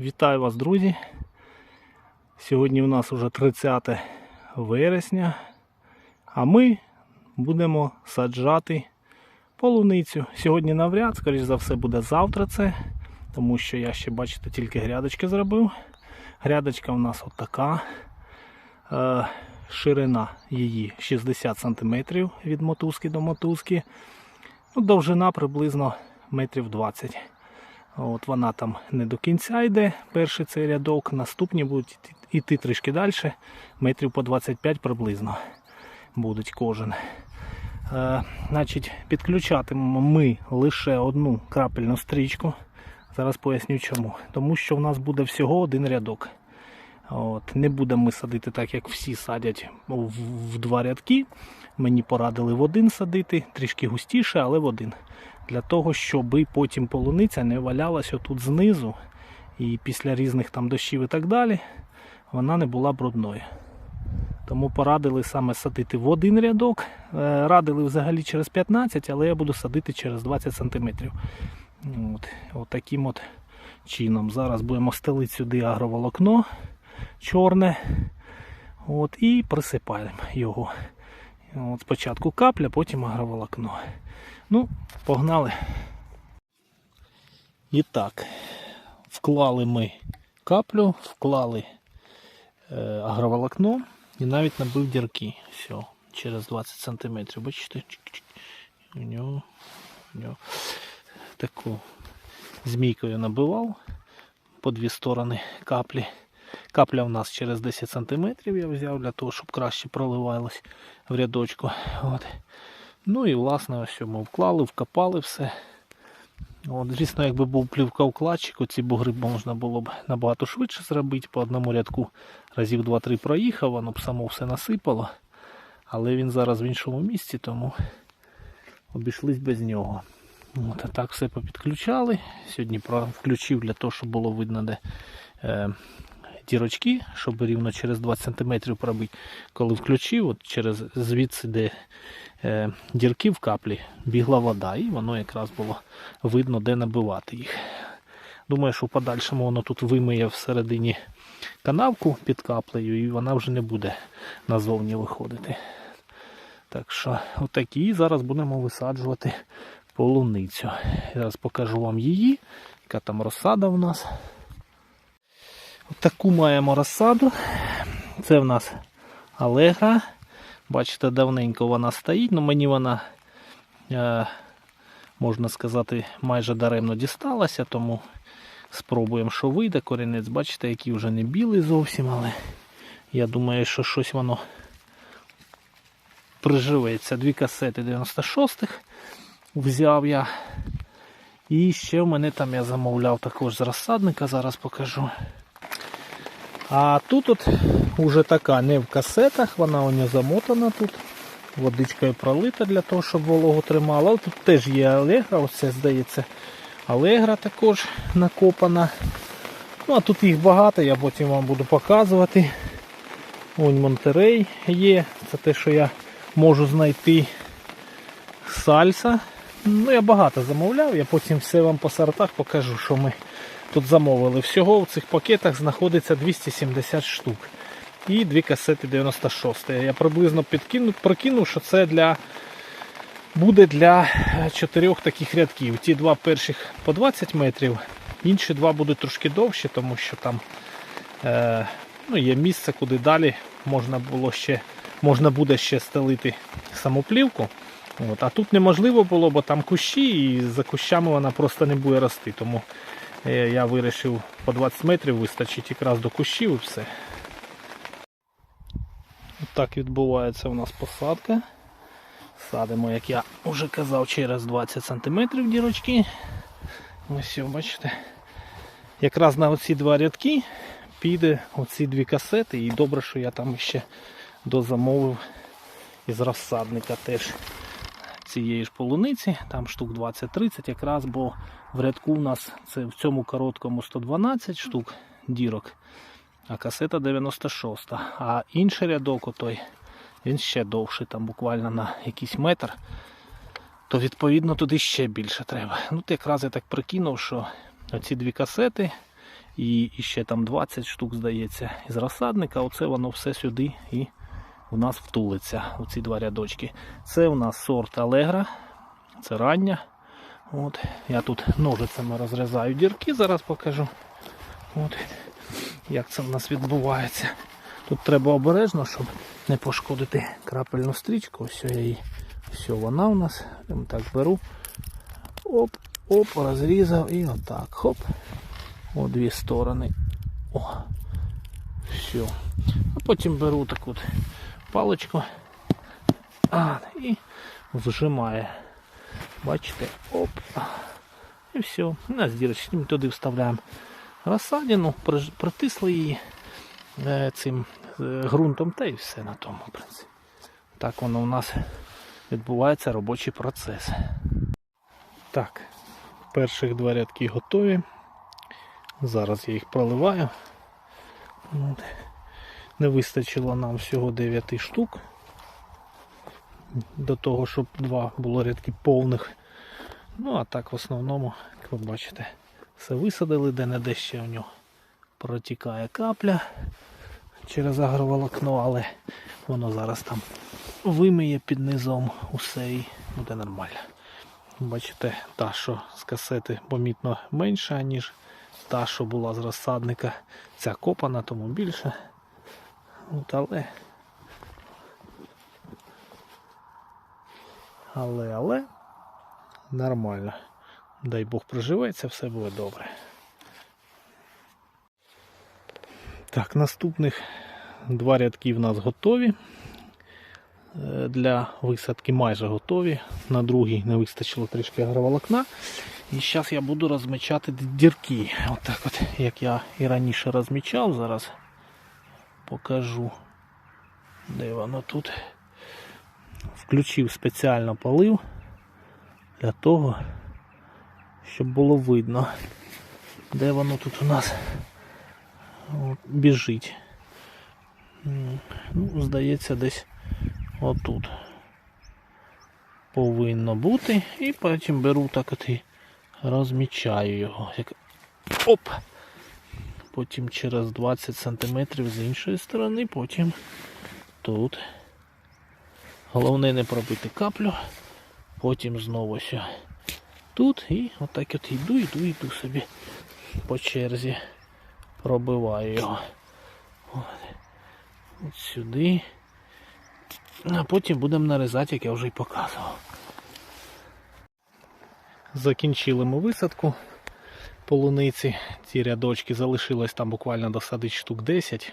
Вітаю вас, друзі. Сьогодні у нас уже 30 вересня, а ми будемо саджати полуницю. Сьогодні навряд, скоріш за все, буде завтра це, тому що я ще, бачите, тільки грядочки зробив. Грядочка у нас отака. Е, ширина її 60 см від мотузки до мотузки. Ну, довжина приблизно метрів 20 От Вона там не до кінця йде, перший цей рядок, наступні будуть йти трішки далі, метрів по 25 приблизно будуть кожен. Е, значить, Підключатимемо ми лише одну крапельну стрічку. Зараз поясню чому. Тому що в нас буде всього один рядок. От, Не будемо ми садити так, як всі садять в, в два рядки. Мені порадили в один садити, трішки густіше, але в один. Для того, щоб потім полуниця не валялась отут знизу. І після різних там дощів і так далі вона не була брудною. Тому порадили саме садити в один рядок. Е, Радили взагалі через 15, але я буду садити через 20 см. От, от таким от чином. Зараз будемо стелити сюди агроволокно чорне. От, І присипаємо його. От Спочатку капля, потім агроволокно. Ну, погнали. І так, вклали ми каплю, вклали е, агроволокно і навіть набив дірки. Все, через 20 см. Бачите? У нього, у нього таку змійкою набивав по дві сторони каплі. Капля у нас через 10 см я взяв для того, щоб краще проливалось в рядочку. От. Ну і власне ось ми вклали, вкопали все. От, Звісно, якби був плівка-вкладчик, оці бугри можна було б набагато швидше зробити. По одному рядку разів 2-3 проїхав, воно б само все насипало. Але він зараз в іншому місці, тому обійшлись без нього. От, а так все попідключали. Сьогодні включив для того, щоб було видно, де е, дірочки, щоб рівно через 20 см пробити. Коли включив, от через звідси, де е, дірки в каплі, бігла вода, і воно якраз було видно, де набивати їх. Думаю, що в подальшому воно тут вимиє всередині канавку під каплею, і вона вже не буде назовні виходити. Так що, отакі. Зараз будемо висаджувати полуницю. Зараз покажу вам її, яка там розсада в нас. Таку маємо розсаду. Це в нас алегра. Бачите, давненько вона стоїть, але мені вона, е, можна сказати, майже даремно дісталася, тому спробуємо, що вийде. Корінець, бачите, який вже не білий зовсім, але я думаю, що щось воно приживеться. Дві касети 96-х взяв я. І ще в мене там я замовляв також з розсадника, зараз покажу. А тут от уже така не в касетах, вона у нього замотана тут. Водичкою пролита для того, щоб вологу тримала. Тут теж є алегра, оце здається. Алегра також накопана. Ну а тут їх багато, я потім вам буду показувати. Вон Монтерей є. Це те, що я можу знайти сальса. Ну, я багато замовляв, я потім все вам по сортах покажу, що ми тут замовили. Всього в цих пакетах знаходиться 270 штук. І дві касети 96. Я приблизно підкинув, прокинув, що це для буде для чотирьох таких рядків. Ті два перших по 20 метрів, інші два будуть трошки довші, тому що там е, ну, є місце, куди далі можна було ще, можна буде ще стелити самоплівку. От, А тут неможливо було, бо там кущі і за кущами вона просто не буде рости. Тому е, я вирішив по 20 метрів вистачить якраз до кущів і все. Так відбувається у нас посадка. Садимо, як я вже казав, через 20 см дірочки. Ось бачите. Якраз на оці два рядки піде оці дві касети. І добре, що я там ще дозамовив із розсадника теж цієї ж полуниці, там штук 20-30 якраз, бо в рядку у нас це в цьому короткому 112 штук дірок, а касета 96. А інший рядок, отой, він ще довший, там буквально на якийсь метр, то відповідно туди ще більше треба. Ну, якраз я так прикинув, що оці дві касети і ще там 20 штук, здається, із розсадника. Оце воно все сюди і у нас втулиться. Оці два рядочки. Це у нас сорт Алегра, це рання. От. Я тут ножицями розрізаю дірки, зараз покажу. От. Як це в нас відбувається. Тут треба обережно, щоб не пошкодити крапельну стрічку. Ось я її. Все, вона у нас. Я так беру. Оп, оп, розрізав і отак. Хоп. У дві сторони. О. Все. А потім беру таку от паличку. А, і вжимає. Бачите? Оп. І все. У нас дірочки. Ми туди вставляємо розсадину, притисли її е, цим е, ґрунтом та й все на тому, в принципі. Так воно у нас відбувається робочий процес. Так, перших два рядки готові. Зараз я їх проливаю. От. Не вистачило нам всього 9 штук. До того, щоб два було рядки повних. Ну, а так в основному, як ви бачите, все висадили, де-не-де ще в нього протікає капля через агроволокно, але воно зараз там вимиє під низом усе і буде нормально. Бачите, та, що з касети помітно менша, ніж та, що була з розсадника. Ця копана, тому більше. От, але. Але, але нормально. Дай Бог приживеться, все буде добре. Так, наступних два рядки в нас готові. Е, Для висадки майже готові. На другий не вистачило трішки агроволокна. І зараз я буду розмічати дірки. Отак от, як я і раніше розмічав, зараз покажу, де воно тут. Включив спеціально полив для того, щоб було видно, де воно тут у нас біжить. Ну, здається, десь отут повинно бути. І потім беру так от і розмічаю його. Оп! Потім через 20 см з іншої сторони, потім тут. Головне не пробити каплю, потім знову ще тут і отак от йду, йду, йду собі по черзі. Пробиваю його. От, от сюди. А потім будемо нарізати, як я вже й показував. Закінчили ми висадку полуниці. Ці рядочки залишилось там буквально досадить штук 10.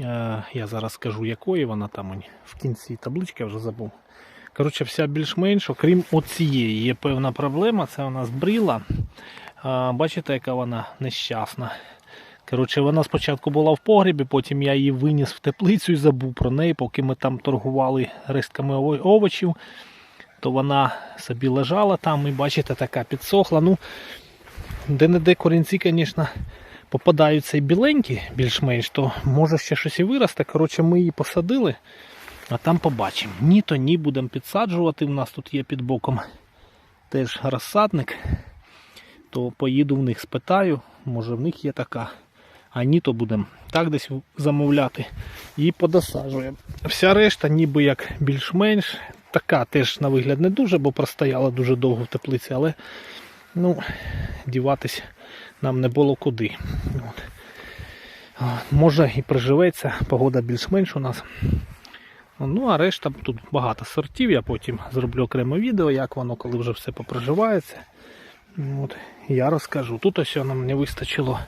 Е, Я зараз скажу, якої вона там в кінці таблички я вже забув. Коротше, вся більш-менш, окрім оцієї, є певна проблема. Це у нас бріла. А, Бачите, яка вона нещасна. Коротше, вона спочатку була в погрібі, потім я її виніс в теплицю і забув про неї, поки ми там торгували рештками овочів, то вона собі лежала там і бачите, така підсохла. Ну, де-не-де корінці, звісно, попадаються і біленькі, більш-менш, то може ще щось і виросте. Коротше, ми її посадили, а там побачимо. Ні, то ні, будемо підсаджувати. У нас тут є під боком теж розсадник. То поїду в них спитаю, може в них є така. А ні, то будемо так десь замовляти і подосаджуємо. Вся решта, ніби як більш-менш. Така теж на вигляд не дуже, бо простояла дуже довго в теплиці, але ну, діватись нам не було куди. От. Може і приживеться, погода більш-менш у нас. Ну, а решта тут багато сортів. Я потім зроблю окреме відео, як воно, коли вже все поприживається. От, я розкажу. Тут ось нам не вистачило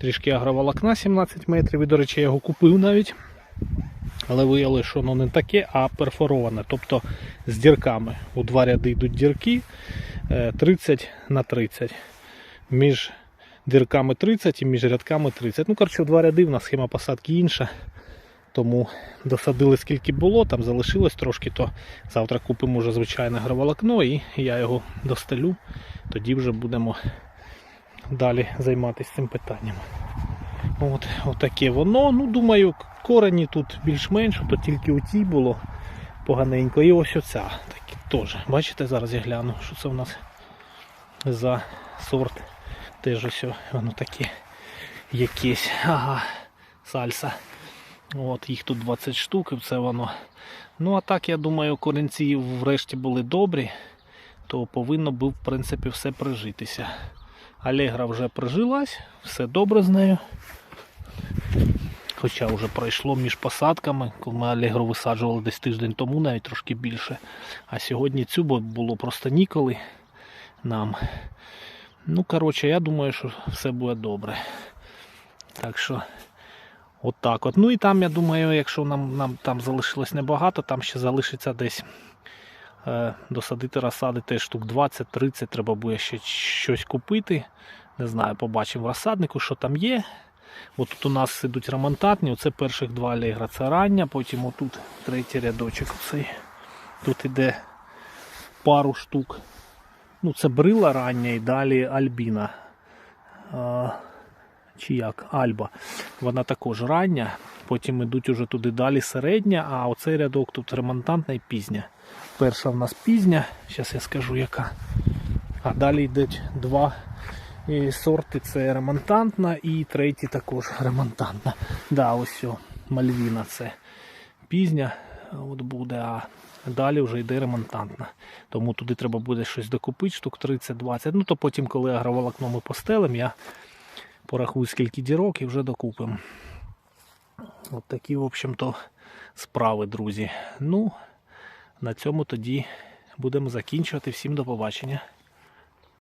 трішки агроволокна 17 метрів. І, до речі, я його купив навіть. Але виявилося, що воно не таке, а перфороване. Тобто з дірками. У два ряди йдуть дірки е, 30 на 30. Між дірками 30 і між рядками 30. Ну, коротше, в два ряди в нас схема посадки інша. Тому досадили скільки було, там залишилось трошки, то завтра купимо вже звичайне агроволокно і я його достелю. Тоді вже будемо далі займатися цим питанням. От, отаке воно. Ну, думаю, корені тут більш-менш, то тільки у було поганенько. І ось оця. Такі теж. Бачите, зараз я гляну, що це у нас за сорт. Теж ось воно таке. якесь. Ага, сальса. От, їх тут 20 штук, і це воно. Ну, а так, я думаю, корінці врешті були добрі, то повинно би, в принципі, все прижитися. Алегра вже прижилась, все добре з нею. Хоча вже пройшло між посадками, коли ми Алегру висаджували десь тиждень тому, навіть трошки більше. А сьогодні цю було просто ніколи нам. Ну, коротше, я думаю, що все буде добре. Так що, от так от. Ну і там, я думаю, якщо нам, нам там залишилось небагато, там ще залишиться десь е, досадити розсади теж штук 20-30, треба буде ще щось купити. Не знаю, побачимо в розсаднику, що там є. От тут у нас ідуть ремонтатні, оце перших два алегра, це рання, потім отут третій рядочок. Оцей. Тут іде пару штук. Ну, це брила рання і далі Альбіна. А, чи як? Альба. Вона також рання. Потім йдуть уже туди далі середня, а оцей рядок тут ремонтантна і пізня. Перша в нас пізня, зараз я скажу яка. А далі йдуть два і сорти це ремонтантна і третій також ремонтантна. Да, ось все, Мальвіна це пізня от буде, а далі вже йде ремонтантна. Тому туди треба буде щось докупити, штук 30-20. Ну то потім, коли агроволокно ми постелим, я порахую скільки дірок і вже докупимо. От такі, в общем-то, справи, друзі. Ну, на цьому тоді будемо закінчувати. Всім до побачення.